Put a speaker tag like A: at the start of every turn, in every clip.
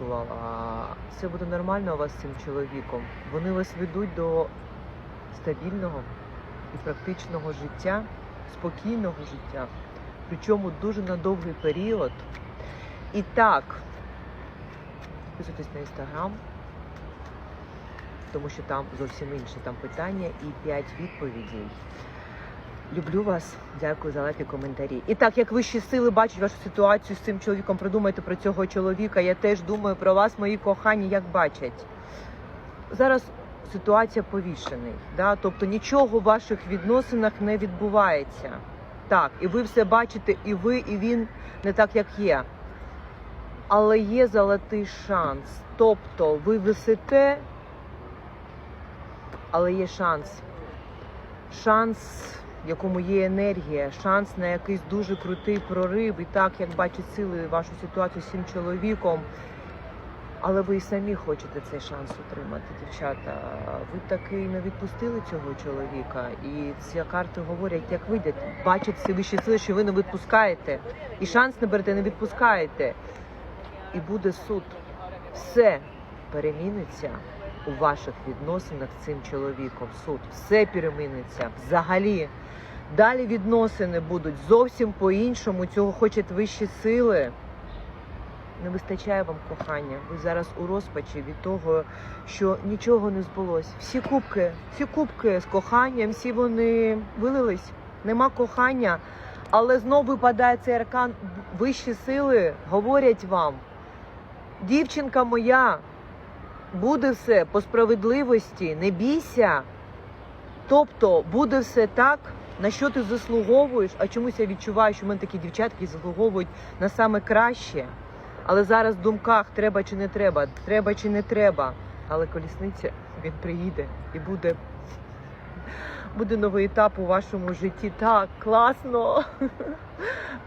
A: наголошувала, все буде нормально у вас з цим чоловіком. Вони вас ведуть до стабільного і практичного життя, спокійного життя, причому дуже на довгий період. І так, підписуйтесь на інстаграм, тому що там зовсім інше там питання і 5 відповідей. Люблю вас, дякую за лайки, коментарі. І так, як вищі сили бачать вашу ситуацію з цим чоловіком, придумайте про цього чоловіка. Я теж думаю про вас, мої кохані, як бачать. Зараз ситуація повішений, да? тобто нічого в ваших відносинах не відбувається. Так, і ви все бачите, і ви, і він не так, як є. Але є золотий шанс. Тобто ви висите, але є шанс. Шанс, якому є енергія, шанс на якийсь дуже крутий прорив. І так, як бачать сили вашу ситуацію з цим чоловіком. Але ви і самі хочете цей шанс отримати, дівчата. Ви таки не відпустили цього чоловіка. І ці карти говорять, як видять, бачать всі вищі сили, що ви не відпускаєте. І шанс не берете, не відпускаєте. І буде суд. Все переміниться у ваших відносинах з цим чоловіком. Суд. Все переміниться взагалі. Далі відносини будуть зовсім по-іншому. Цього хочуть вищі сили. Не вистачає вам кохання. Ви зараз у розпачі від того, що нічого не збулось. Всі кубки, всі кубки з коханням, всі вони вилились. Нема кохання, але знов випадає цей аркан. Вищі сили говорять вам, дівчинка моя, буде все по справедливості, не бійся. Тобто буде все так, на що ти заслуговуєш. А чомусь я відчуваю, що в мене такі дівчатки заслуговують на саме краще. Але зараз в думках треба чи не треба, треба чи не треба. Але колісниця він приїде і буде, буде новий етап у вашому житті. Так, класно.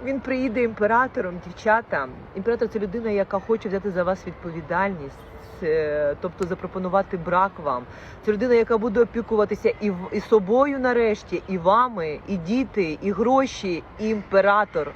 A: Він приїде імператором, дівчата. Імператор це людина, яка хоче взяти за вас відповідальність. е, Тобто запропонувати брак вам. Це людина, яка буде опікуватися і, і собою нарешті, і вами, і діти, і гроші, і імператор.